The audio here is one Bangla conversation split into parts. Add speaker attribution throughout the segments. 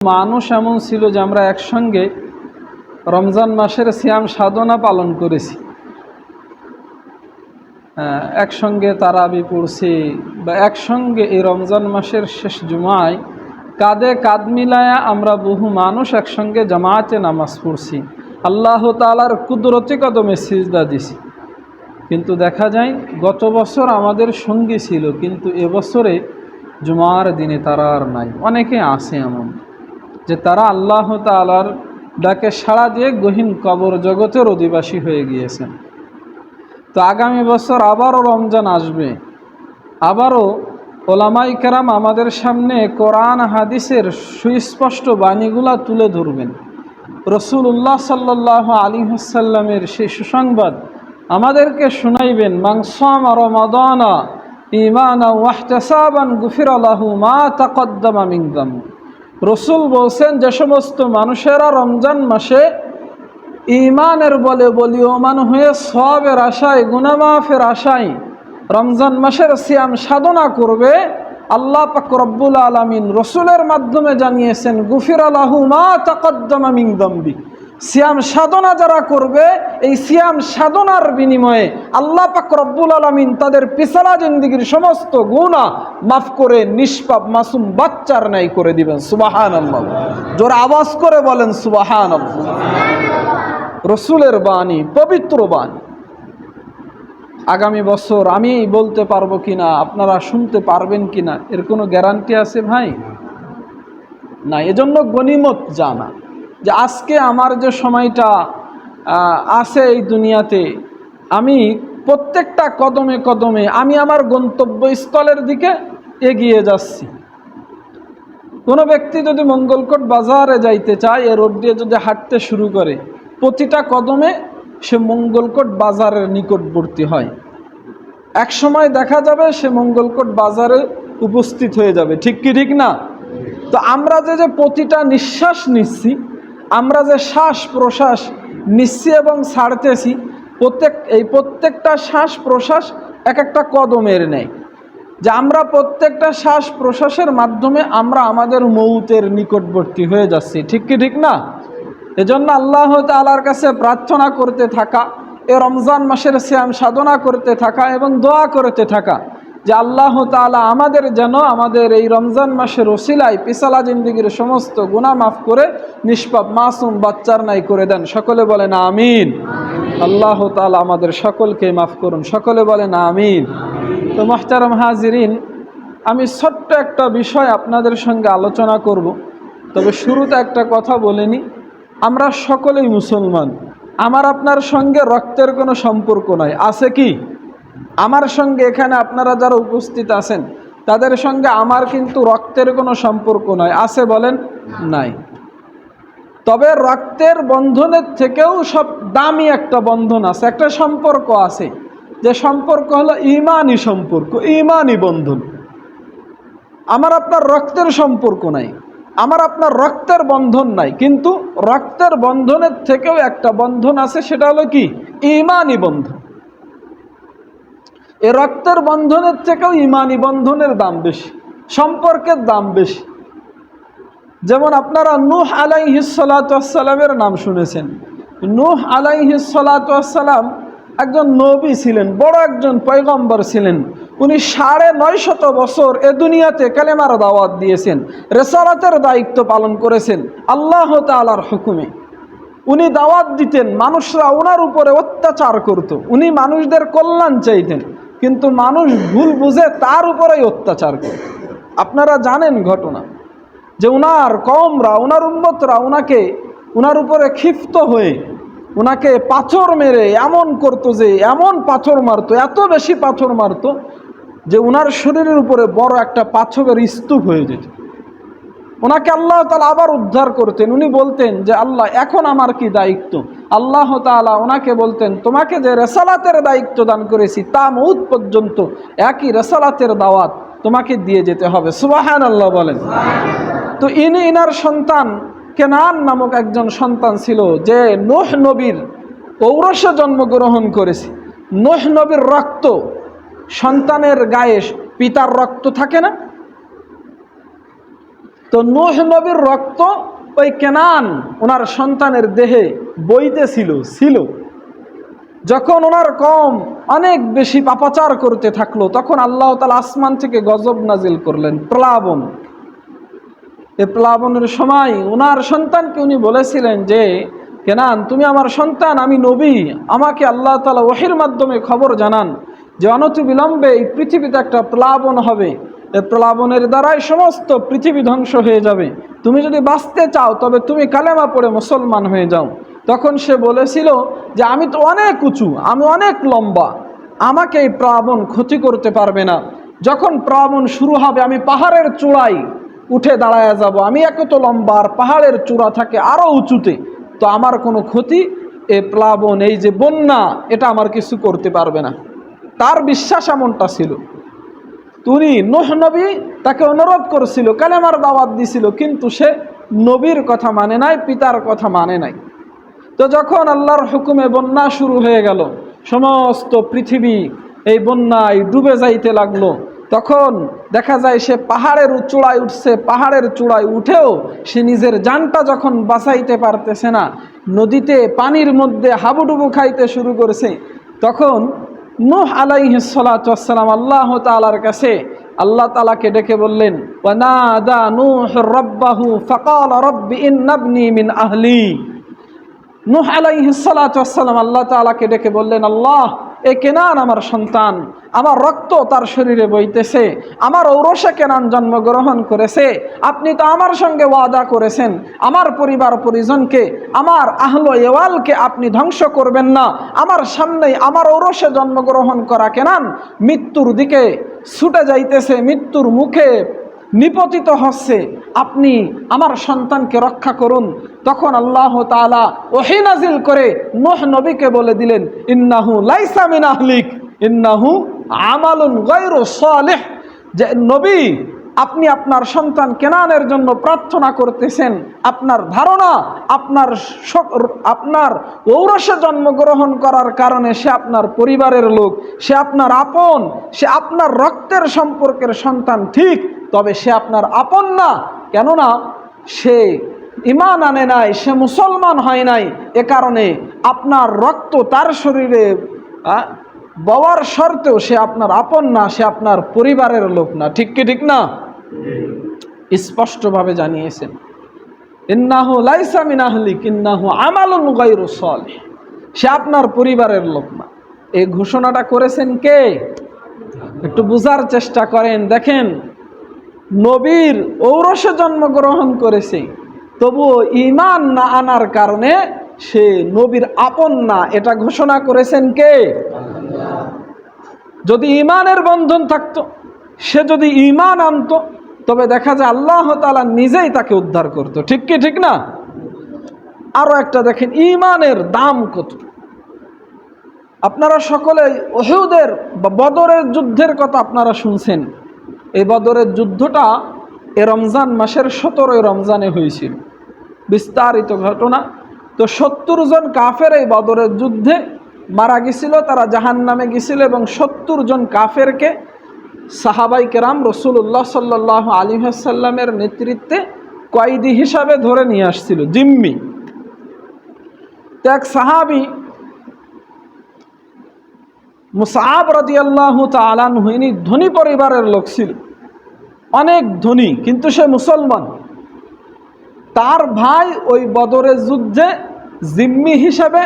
Speaker 1: মানুষ এমন ছিল যে আমরা একসঙ্গে রমজান মাসের সিয়াম সাধনা পালন করেছি। একসঙ্গে তারাবি পড়ছি বা একসঙ্গে এই রমজান মাসের শেষ জুমায় কাঁধে কাঁধ মিলায়া আমরা বহু মানুষ একসঙ্গে জামাতে নামাজ পড়ছি। আল্লাহ তালার কুদরতি কদমে সিজদা দিছি। কিন্তু দেখা যায় গত বছর আমাদের সঙ্গী ছিল, কিন্তু এবছরে জুমার দিনে তারা আর নাই। অনেকে আসে এমন। যে তারা আল্লাহ তালার ডাকে সাড়া দিয়ে গহীন কবর জগতের অধিবাসী হয়ে গিয়েছেন। তো আগামী বছর আবারও রমজান আসবে। আবারও ওলামাই কেরাম আমাদের সামনে কোরআন, হাদিসের সুস্পষ্ট বাণীগুলা তুলে ধরবেন। রসুল্লাহ সাল্লাহ আলী হাসাল্লামের সেই সুসংবাদ আমাদেরকে শুনাইবেন মাংসাম ইমানা ওয়াহতাসাবান গুফির আলাহু মা তাকদ্দামা মিংদাম রসুল বলছেন, যে সমস্ত মানুষেরা রমজান মাসে ইমানের বলে বলিয়মান হয়ে সবের আশায়, গুনামাফের আশায় রমজান মাসের সিয়াম সাধনা করবে, আল্লাহ পাক রব্বুল আলমিন রসুলের মাধ্যমে জানিয়েছেন গুফির আলাহু মা তাকদ্দমা মিংদম্বি সিয়াম সাধনা যারা করবে, এই সিয়াম সাধনার বিনিময়ে আল্লাহ পাক রব্বুল আলমিন তাদের পিসালা জিন্দিগির সমস্ত গুণা মাফ করে নিষ্পাপ মাসুম বাচ্চার ন্যায় করে দিবেন। সুবাহান আল্লাহ জোর আওয়াজ করে বলেন সুবাহান রসুলের বাণী, পবিত্র বাণী। আগামী বছর আমি বলতে পারব কিনা, আপনারা শুনতে পারবেন কিনা, এর কোনো গ্যারান্টি আছে ভাই? না, এজন্য গনিমত জানা। যে আজকে আমার যে সময়টা আছে এই দুনিয়াতে, আমি প্রত্যেকটা কদমে কদমে আমি আমার গন্তব্যস্থলের দিকে এগিয়ে যাচ্ছি। কোনো ব্যক্তি যদি মঙ্গলকোট বাজারে যাইতে চায়, এ রোড দিয়ে যদি হাঁটতে শুরু করে, প্রতিটা কদমে সে মঙ্গলকোট বাজারের নিকটবর্তী হয়। এক সময় দেখা যাবে সে মঙ্গলকোট বাজারে উপস্থিত হয়ে যাবে। ঠিক কি ঠিক না? তো আমরা যে যে প্রতিটা নিঃশ্বাস নিচ্ছি আমরা যে শ্বাস প্রশ্বাস নিচ্ছি এবং ছাড়তেছি, প্রত্যেক, এই প্রত্যেকটা শ্বাস প্রশ্বাস এক একটা কদমের নেয়। যে আমরা প্রত্যেকটা শ্বাস প্রশ্বাসের মাধ্যমে আমরা আমাদের মৌতের নিকটবর্তী হয়ে যাচ্ছি। ঠিক কি ঠিক না? এজন্য আল্লাহ তালার কাছে প্রার্থনা করতে থাকা এ রমজান মাসের শ্যাম সাধনা করতে থাকা এবং দোয়া করতে থাকা যে আল্লাহ তালা আমাদের যেন আমাদের এই রমজান মাসের ওসিলায় পিসালা জিন্দিগির সমস্ত গুণা মাফ করে নিষ্পাপ মাসুম বাচ্চার নাই করে দেন। সকলে বলেন আমিন। আল্লাহ তালা আমাদের সকলকে মাফ করুন। সকলে বলেন আমিন। তো মাহতারাম হাজিরিন, আমি ছোট্ট একটা বিষয় আপনাদের সঙ্গে আলোচনা করব। তবে শুরুতে একটা কথা বলিনি আমরা সকলেই মুসলমান। আমার আপনার সঙ্গে রক্তের কোনো সম্পর্ক নাই। আছে কি? আমার সঙ্গে এখানে আপনারা যারা উপস্থিত আছেন, তাদের সঙ্গে আমার কিন্তু রক্তের কোনো সম্পর্ক নয়। আছে বলেন? নাই। তবে রক্তের বন্ধনের থেকেও সব দামি একটা বন্ধন আছে, একটা সম্পর্ক আছে। যে সম্পর্ক হলো ইমানই সম্পর্ক, ইমানই বন্ধন। আমার আপনার রক্তের সম্পর্ক নাই, আমার আপনার রক্তের বন্ধন নাই, কিন্তু রক্তের বন্ধনের থেকেও একটা বন্ধন আছে, সেটা হলো কি? ইমানই বন্ধন। এ রক্তের বন্ধনের থেকেও ইমানি বন্ধনের দাম বেশি, সম্পর্কের দাম বেশি। যেমন আপনারা নূহ আলাইহিসালামের নাম শুনেছেন। নূহ আলাইহিসালাম একজন নবী ছিলেন, বড় একজন পয়গম্বর ছিলেন। উনি সাড়ে নয় শত বছর এ দুনিয়াতে কালেমার দাওয়াত দিয়েছেন রেসারাতের দায়িত্ব পালন করেছেন, আল্লাহ তালার হুকুমে। উনি দাওয়াত দিতেন, মানুষরা ওনার উপরে অত্যাচার করত। উনি মানুষদের কল্যাণ চাইতেন। কিন্তু মানুষ ভুল বুঝে তার উপরেই অত্যাচার করে। আপনারা জানেন ঘটনা যে উনার কমরা ওনার উন্মতরা ওনাকে ওনার উপরে ক্ষিপ্ত হয়ে ওনাকে পাথর মেরে এমন করতো যে, এমন পাথর মারতো, এত বেশি পাথর মারতো যে ওনার শরীরের উপরে বড় একটা পাথরের স্তূপ হয়ে যেত। ওনাকে আল্লাহ তালা আবার উদ্ধার করতেন। উনি বলতেন যে, আল্লাহ, এখন আমার কি দায়িত্ব? আল্লাহ তালা ওনাকে বলতেন, তোমাকে যে রেসালাতের দায়িত্ব দান করেছি, তা মৌত পর্যন্ত একই রেসালাতের দাওয়াত তোমাকে দিয়ে যেতে হবে। সুবাহান আল্লাহ বলেন। তো ইনি ইনার সন্তান, কেনান নামক একজন সন্তান ছিল, যে নোহ নবীর ঔরসে জন্মগ্রহণ করেছে। নোহ নবীর রক্ত সন্তানের গায়ে পিতার রক্ত থাকে না? তো নুহ নবীর রক্ত ওই কেনান ওনার সন্তানের দেহে বইতেছিল ছিল যখন ওনার কম অনেক বেশি পাপাচার করতে থাকল, তখন আল্লাহ তালা আসমান থেকে গজব নাজিল করলেন, প্লাবন। এ প্লাবনের সময় ওনার সন্তানকে উনি বলেছিলেন যে, কেনান, তুমি আমার সন্তান, আমি নবী, আমাকে আল্লাহ তালা ওহির মাধ্যমে খবর জানান যে অনতি বিলম্বে এই পৃথিবীতে একটা প্লাবন হবে। এই প্লাবনের দ্বারাই সমস্ত পৃথিবী ধ্বংস হয়ে যাবে। তুমি যদি বাঁচতে চাও, তবে তুমি কালেমা পড়ে মুসলমান হয়ে যাও। তখন সে বলেছিল যে, আমি তো অনেক উঁচু, আমি অনেক লম্বা। আমাকে এই প্লাবন ক্ষতি করতে পারবে না। যখন প্লাবন শুরু হবে, আমি পাহাড়ের চূড়ায় উঠে দাঁড়ায় যাব। আমি একে তো লম্বা আর পাহাড়ের চূড়া থাকে আরও উঁচুতে। তো আমার কোনো ক্ষতি এ প্লাবন এই যে বন্যা, এটা আমার কিছু করতে পারবে না। তার বিশ্বাস এমনটা ছিল। তুনি নোহ নবী তাকে অনুরোধ করছিল, কালেমার দাওয়াত দিছিল, কিন্তু সে নবীর কথা মানে নাই, পিতার কথা মানে নাই। তো যখন আল্লাহর হুকুমে বন্যা শুরু হয়ে গেল, সমস্ত পৃথিবী এই বন্যায় ডুবে যাইতে লাগল, তখন দেখা যায় সে পাহাড়ের চূড়ায় উঠছে, পাহাড়ের চূড়ায় উঠেও সে নিজের জানটা যখন বাঁচাইতে পারতেছে না, নদীতে পানির মধ্যে হাবুডুবু খাইতে শুরু করেছে, তখন নুহ আলাইহিসালাম আল্লাহ তালার কাছে আল্লাহ তালাকে ডেকে বললেন ওয়ানাদা নূহ রব্বাহু ফাকাল রব্বি ইন্নাবনি মিন আহলি। নুহ আলাইহিসালাম আল্লাহ তালাকে ডেকে বললেন, আল্লাহ এ কেনান আমার সন্তান? আমার রক্ত তার শরীরে বইতেছে। আমার ঔরসে কেনান জন্মগ্রহণ করেছে। আপনি তো আমার সঙ্গে ওয়াদা করেছেন। আমার পরিবার পরিজনকে, আমার আহলো এওয়ালকে আপনি ধ্বংস করবেন না। আমার সামনেই আমার ঔরসে জন্মগ্রহণ করা কেনান। মৃত্যুর দিকে ছুটে যাইতেছে, মৃত্যুর মুখে নিপতিত হচ্ছে। আপনি আমার সন্তানকে রক্ষা করুন। তখন আল্লাহ তালা ওহিনাজিল করে নোহ নবীকে বলে দিলেন, ইন্নাহু লাইসামিন আহলিক, ইন্নাহু আমালুন গৈর সালেহ। যে নবী আপনি আপনার সন্তান কেনানের জন্য প্রার্থনা করতেছেন, আপনার ধারণা, আপনার আপনার ঔরসে জন্মগ্রহণ করার কারণে সে আপনার পরিবারের লোক, সে আপনার আপন, সে আপনার রক্তের সম্পর্কের সন্তান ঠিক, তবে সে আপনার আপন না। কেননা সে ইমান আনে নাই, সে মুসলমান হয় নাই। এ কারণে আপনার রক্ত তার শরীরে বওয়ার শর্তেও সে আপনার আপন না, সে আপনার পরিবারের লোক না। ঠিক কি ঠিক না? স্পষ্টভাবে জানিয়েছেন, ইন্নাহু লাইসা মিন আহলিক, ইন্নাহু আমালুন গায়রু সালিহ। সে আপনার পরিবারের লোক না। এই ঘোষণাটা করেছেন কে? একটু বুঝার চেষ্টা করেন। দেখেন, নবীর ঔরসে জন্মগ্রহণ করেছে, তবুও ইমান না আনার কারণে সে নবীর আপন না। এটা ঘোষণা করেছেন কে? যদি ইমানের বন্ধন থাকতো, সে যদি ইমান আনতো তবে দেখা যায় আল্লাহ তালা নিজেই তাকে উদ্ধার করতো। ঠিক কি, ঠিক না? আরও একটা দেখেন ইমানের দাম কত? আপনারা সকলে ওহুদের বা বদরের যুদ্ধের কথা আপনারা শুনছেন। এই বদরের যুদ্ধটা এ রমজান মাসের সতেরোই রমজানে হয়েছিল। বিস্তারিত ঘটনা, তো সত্তর জন কাফের এই বদরের যুদ্ধে মারা গেছিল, তারা জাহান নামে গেছিল এবং সত্তর জন কাফেরকে সাহাবাই কেরাম রসুল্লাহ সাল্লাহ আলী সাল্লামের নেতৃত্বে কয়েদি হিসাবে ধরে নিয়ে আসছিল, জিম্মি। তো এক সাহাবি মুসাব রাজি আল্লাহ তালানহু ধনী পরিবারের লোক ছিল। অনেক ধনী, কিন্তু সে মুসলমান। তার ভাই ওই বদরের যুদ্ধে জিম্মি হিসাবে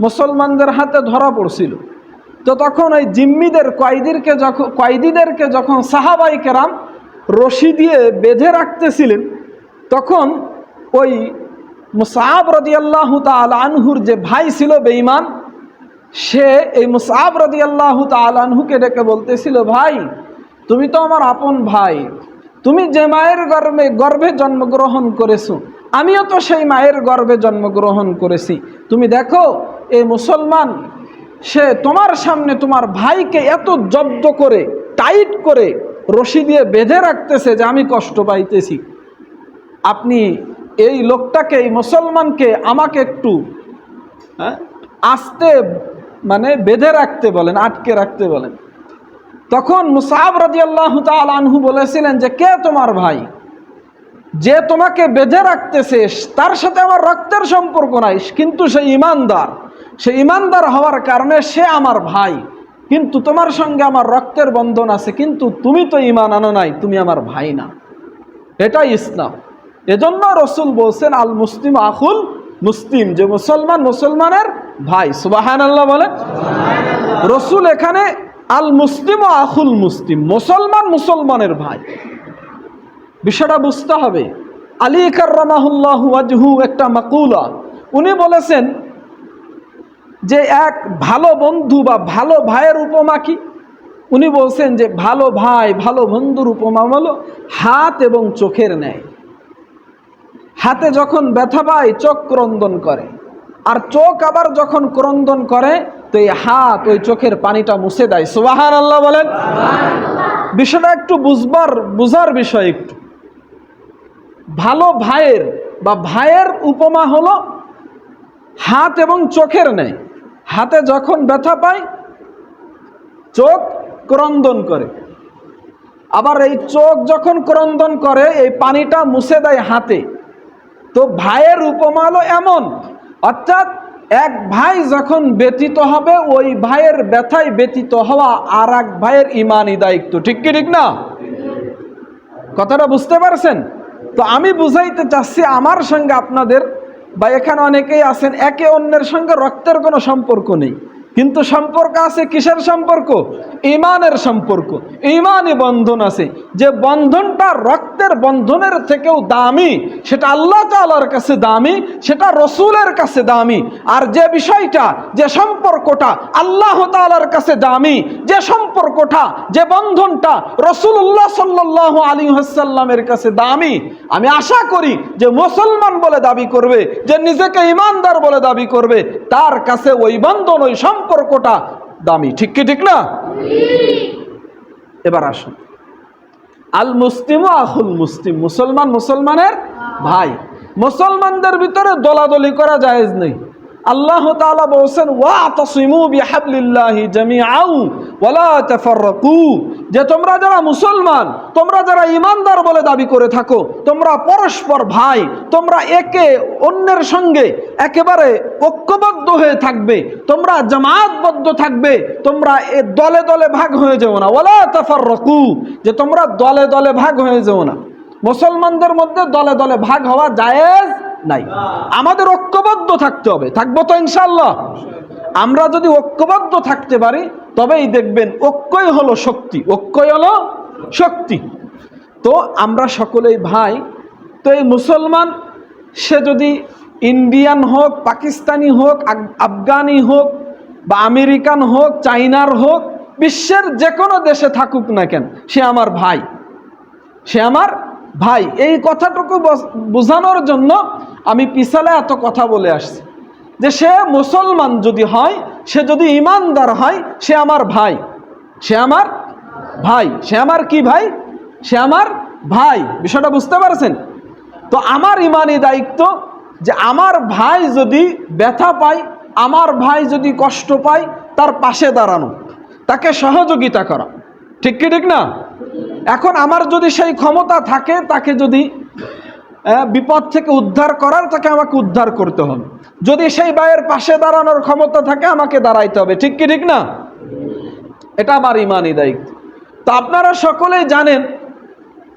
Speaker 1: মুসলমানদের হাতে ধরা পড়ছিল। তো তখন ওই জিম্মিদের, কয়েদিরকে যখন, কয়েদিদেরকে যখন সাহাবাই কেরাম রশি দিয়ে বেঁধে রাখতেছিলেন, তখন ওই মুসাব রদিয়াল্লাহ তাল আনহুর যে ভাই ছিল বেঈমান, সে এই মুসাব রদি আল্লাহ তালানহুকে ডেকে বলতেছিল, ভাই, তুমি তো আমার আপন ভাই। তুমি যে মায়ের গর্ভে গর্ভে জন্মগ্রহণ করেছ, আমিও তো সেই মায়ের গর্ভে জন্মগ্রহণ করেছি। তুমি দেখো এই মুসলমান সে তোমার সামনে তোমার ভাইকে এত জব্দ করে, টাইট করে, রশি দিয়ে বেঁধে রাখতেছে যে আমি কষ্ট পাইতেছি। আপনি এই লোকটাকে, এই মুসলমানকে আমাকে একটু হ্যাঁ আস্তে মানে বেঁধে রাখতে বলেন, আটকে রাখতে বলেন। তখন মুসাব রাজি আল্লাহ আনহু বলেছিলেন যে, কে তোমার ভাই? যে তোমাকে বেঁধে রাখতেছে, তার সাথে আমার রক্তের সম্পর্ক নাই, কিন্তু সে ইমানদার। সে ইমানদার হওয়ার কারণে সে আমার ভাই। কিন্তু তোমার সঙ্গে আমার রক্তের বন্ধন আছে, কিন্তু তুমি তো ইমান আনো নাই, তুমি আমার ভাই না। এটাই ইসলাম। এজন্য রসুল বলছেন, আল মুসলিম আকুল মুসলিম যে মুসলমান মুসলমানের ভাই। সুবাহান আল্লাহ বলেন রসুল এখানে, আল মুসলিম ও আকুল মুসলিম মুসলমান মুসলমানের ভাই। বিষয়টা বুঝতে হবে। আলী কার্রামাহুল্লাহ একটা মাকুলা। উনি বলেছেন যে এক ভালো বন্ধু বা ভালো ভাইয়ের উপমা কি? উনি বলছেন যে ভালো ভাই, ভালো বন্ধুর উপমা হলো হাত এবং চোখের ন্যায়। হাতে যখন ব্যথা পায়, চোখ ক্রন্দন করে। আর চোখ আবার যখন ক্রন্দন করে, তো এই হাত, ওই চোখের পানিটা মুছে দেয়। সুবাহান আল্লাহ বলেন। বিষয়টা একটু বুঝবার, বুঝার বিষয় একটু। ভালো ভাইয়ের বা ভাইয়ের উপমা হলো হাত এবং চোখের নেই হাতে যখন ব্যথা পায়, চোখ ক্রন্দন করে। আবার এই চোখ যখন ক্রন্দন করে, এই পানিটা মুছে দেয় হাতে। তো ভাইয়ের উপমা হলো এমন। অর্থাৎ এক ভাই যখন ব্যতীত হবে, ওই ভাইয়ের ব্যথায় ব্যতীত হওয়া আর এক ভাইয়ের ইমানই দায়িত্ব। ঠিক কি, ঠিক না? কথাটা বুঝতে পারছেন? তো আমি বুঝাইতে চাচ্ছি আমার সঙ্গে আপনাদের বা এখানে অনেকেই আছেন একে অন্যের সঙ্গে রক্তের কোনো সম্পর্ক নেই। কিন্তু সম্পর্ক আছে কিসের সম্পর্ক? ইমানের সম্পর্ক। ইমানই বন্ধন আছে। যে বন্ধনটা রক্তের বন্ধনের থেকেও দামি, সেটা আল্লাহ তালার কাছে দামি, সেটা রসুলের কাছে দামি। আর যে বিষয়টা, যে সম্পর্কটা আল্লাহ তালার কাছে দামি, যে সম্পর্কটা, যে বন্ধনটা রসুল্লাহ সাল্লাহ আলী হাসাল্লামের কাছে দামি, আমি আশা করি যে মুসলমান বলে দাবি করবে, যে নিজেকে ইমানদার বলে দাবি করবে, তার কাছে ওই বন্ধন, ওই সম্পর্কটা দামি। ঠিক কি ঠিক না? এবার আসুন। আল মুসলিম আহুল মুসলিম। মুসলমান মুসলমানের ভাই। মুসলমানদের ভিতরে দলাদলি করা জায়েজ নেই। আল্লাহ তাআলা বলছেন, ওয়া তাসিমু বিহাবলিল্লাহি জামিআউ ওয়ালা তাফাররাকু। যে তোমরা যারা মুসলমান, তোমরা যারা ইমানদার বলে দাবি করে থাকো, তোমরা পরস্পর ভাই, তোমরা একে অন্যের সঙ্গে একেবারে ঐক্যবদ্ধ হয়ে থাকবে, তোমরা জামাতবদ্ধ থাকবে, তোমরা এ দলে দলে ভাগ হয়ে যেও না। ওয়ালা তাফাররাকু, যে তোমরা দলে দলে ভাগ হয়ে যেও না। মুসলমানদের মধ্যে দলে দলে ভাগ হওয়া জায়েজ নাই। আমাদের ঐক্যবদ্ধ থাকতে হবে। থাকব তো ইনশাল্লাহ আমরা যদি ঐক্যবদ্ধ থাকতে পারি, তবেই দেখবেন ঐক্যই হলো শক্তি। ঐক্যই হলো শক্তি। তো আমরা সকলেই ভাই, তো এই মুসলমান, সে যদি ইন্ডিয়ান হোক, পাকিস্তানি হোক আফগানি হোক, বা আমেরিকান হোক, চাইনার হোক, বিশ্বের যে কোনো দেশে থাকুক না কেন, সে আমার ভাই। সে আমার ভাই, এই কথাটুকু বোঝানোর জন্য আমি পিছালে এত কথা বলে আসছি। যে সে মুসলমান যদি হয়, সে যদি ইমানদার হয়, সে আমার ভাই। সে আমার ভাই। সে আমার কি ভাই? সে আমার ভাই। বিষয়টা বুঝতে পারছেন? তো আমার ইমানি দায়িত্ব যে আমার ভাই যদি ব্যথা পায়, আমার ভাই যদি কষ্ট পায়, তার পাশে দাঁড়ানো, তাকে সহযোগিতা করা। ঠিক কি ঠিক না? এখন আমার যদি সেই ক্ষমতা থাকে, তাকে যদি বিপদ থেকে উদ্ধার করার, তাকে আমাকে উদ্ধার করতে হবে। যদি সেই ভাইয়ের পাশে দাঁড়ানোর ক্ষমতা থাকে, আমাকে দাঁড়াইতে হবে। ঠিক কি ঠিক না? এটা আমার ইমানই দায়িত্ব। তো আপনারা সকলেই জানেন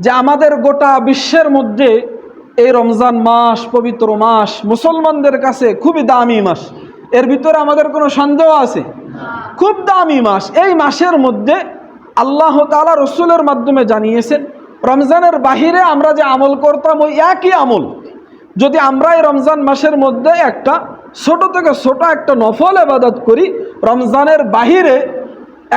Speaker 1: যে আমাদের গোটা বিশ্বের মধ্যে এই রমজান মাস, পবিত্র মাস, মুসলমানদের কাছে খুবই দামি মাস। এর ভিতরে আমাদের কোনো সন্দেহ আছে? খুব দামি মাস। এই মাসের মধ্যে আল্লাহ তাআলা রসুলের মাধ্যমে জানিয়েছেন, রমজানের বাহিরে আমরা যে আমল করতাম ওই একই আমল। যদি আমরা এই রমজান মাসের মধ্যে একটা ছোট থেকে ছোট একটা নফল এবাদত করি, রমজানের বাহিরে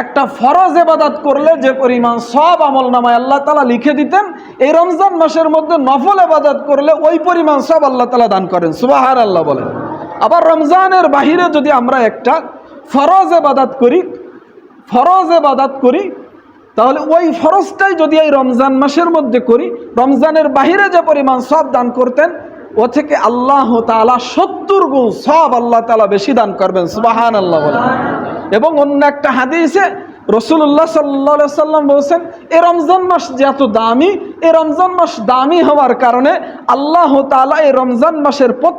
Speaker 1: একটা ফরজ এবাদাত করলে যে পরিমাণ সব আমল নামায় আল্লাহ তালা লিখে দিতেন, এই রমজান মাসের মধ্যে নফল এবাদাত করলে ওই পরিমাণ সব আল্লাহ তালা দান করেন। সুবাহার আল্লাহ বলেন। আবার রমজানের বাহিরে যদি আমরা একটা ফরজ এবাদাত করি, ফরজ এবাদাত করি তাহলে ওই ফরজটাই যদি এই রমজান মাসের মধ্যে করি, রমজানের বাহিরে যে পরিমাণ সব দান করতেন, ও থেকে আল্লাহ তালা সত্তর গুণ সব আল্লাহ তালা বেশি দান করবেন সুবাহান আল্লাহ এবং অন্য একটা হাদিসে রসুল্লাহ সাল্লা সাল্লাম বলছেন, এ রমজান মাস যে এত দামি, এ রমজান মাস দামি হওয়ার কারণে আল্লাহ তালা এই রমজান মাসের প্রত্যেক